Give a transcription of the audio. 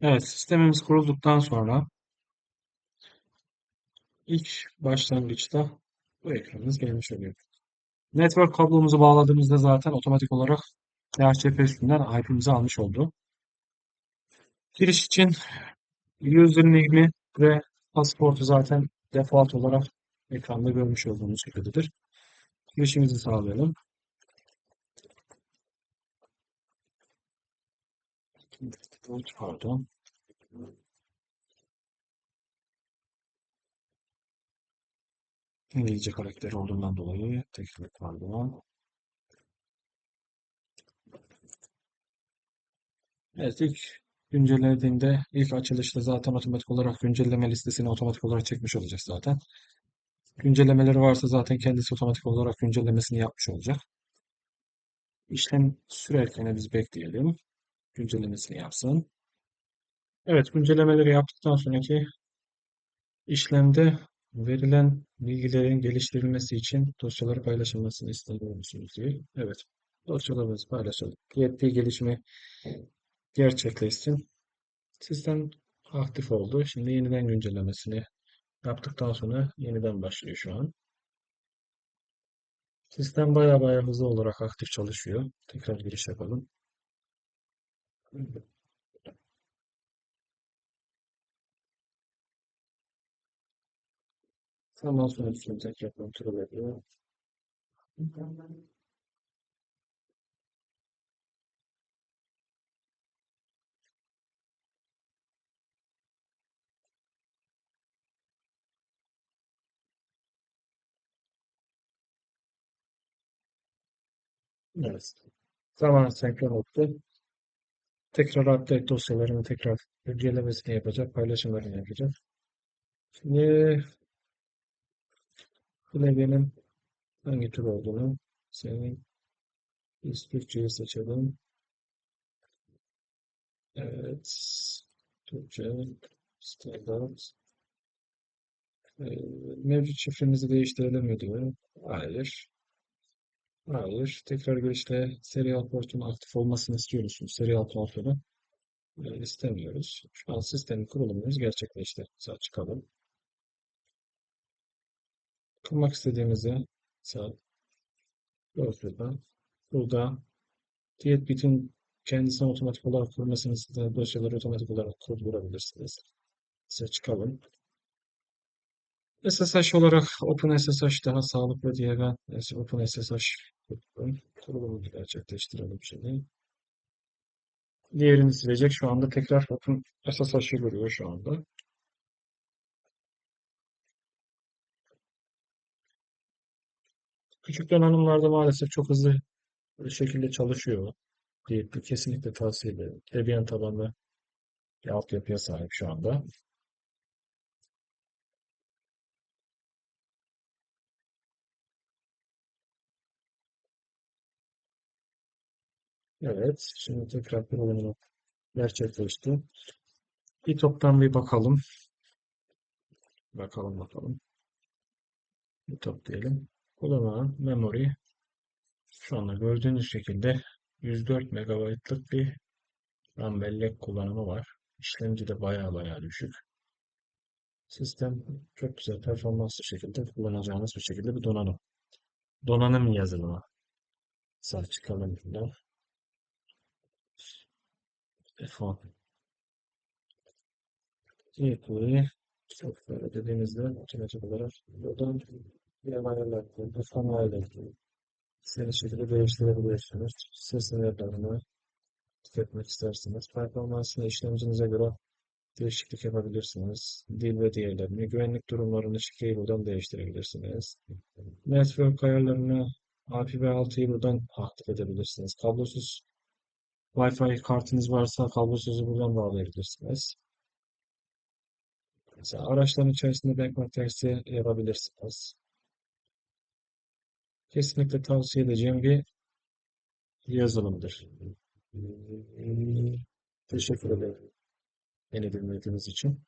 Evet, sistemimiz kurulduktan sonra ilk başlangıçta bu ekranımız gelmiş oluyor. Network kablomuzu bağladığımızda zaten otomatik olarak DHCP üstünden IP'mizi almış oldu. Giriş için username ve pasaportu zaten default olarak ekranda görmüş olduğunuz gibidir. Girişimizi sağlayalım. Pardon. İngilizce karakteri olduğundan dolayı tekrar pardon. Evet ilk güncellediğinde ilk açılışta zaten otomatik olarak güncelleme listesini otomatik olarak çekmiş olacak zaten. Güncellemeleri varsa zaten kendisi otomatik olarak güncellemesini yapmış olacak. İşlem sürerken biz bekleyelim. Güncellemesini yapsın. Evet güncellemeleri yaptıktan sonraki işlemde verilen bilgilerin geliştirilmesi için dosyaları paylaşılmasını istiyor musunuz diye. Evet. Dosyalarımızı paylaşalım. PHP gelişimi gerçekleşsin. Sistem aktif oldu. Şimdi yeniden güncellemesini yaptıktan sonra yeniden başlıyor şu an. Sistem baya baya hızlı olarak aktif çalışıyor. Tekrar giriş yapalım. Ondan sonra üstünü tekrar kontrol ediyor. Evet. Zaman senkron oldu. Tekrar update dosyalarını tekrar güncellemesini yapacak, paylaşımlarını yapacak. Şimdi klavyenin hangi tür olduğunu senin biz Türkçe'yi seçelim. Evet. Türkçe standart. Ee, mevcut şifremizi değiştirelim mi diyor. Hayır. Hayır. Tekrar girişte serial portun aktif olmasını istiyor musunuz? Serial portunu e, istemiyoruz. Şu an sistemin kurulumumuz gerçekleşti. Sağ çıkalım. Kurmak istediğimizi sağ dosyada burada diyet bitin kendisine otomatik olarak kurmasını dosyaları otomatik olarak kurdurabilirsiniz. Size çıkalım. SSH olarak OpenSSH daha sağlıklı diye ben OpenSSH kurdum. Kurulumu gerçekleştirelim şimdi. Diğerini silecek. Şu anda tekrar OpenSSH'ı görüyor şu anda. Küçük donanımlarda maalesef çok hızlı bir şekilde çalışıyor. Diye kesinlikle tavsiye ederim. Debian tabanlı bir altyapıya sahip şu anda. Evet, şimdi tekrar kurulumunu gerçekleşti. Bir toptan bir bakalım. Bakalım bakalım. Bir top diyelim. Kullanılan memory şu anda gördüğünüz şekilde 104 MB'lık bir RAM bellek kullanımı var. İşlemci de baya baya düşük. Sistem çok güzel performanslı şekilde kullanacağınız bir şekilde bir donanım. Donanım yazılımı. Sağ çıkalım buradan. F10. Gateway software dediğimizde otomatik olarak buradan bir ayarlar F10 ayarlar istediğiniz şekilde değiştirebilirsiniz. Ses ayarlarını tüketmek isterseniz performansını işlemcinize göre değişiklik yapabilirsiniz. Dil ve diğerlerini, güvenlik durumlarını şifreyi buradan değiştirebilirsiniz. Network ayarlarını IPv6'yı buradan aktif edebilirsiniz. Kablosuz Wi-Fi kartınız varsa kablosuzu buradan bağlayabilirsiniz. Mesela araçların içerisinde benchmark tersi yapabilirsiniz. Kesinlikle tavsiye edeceğim bir yazılımdır. Teşekkür ederim beni dinlediğiniz için.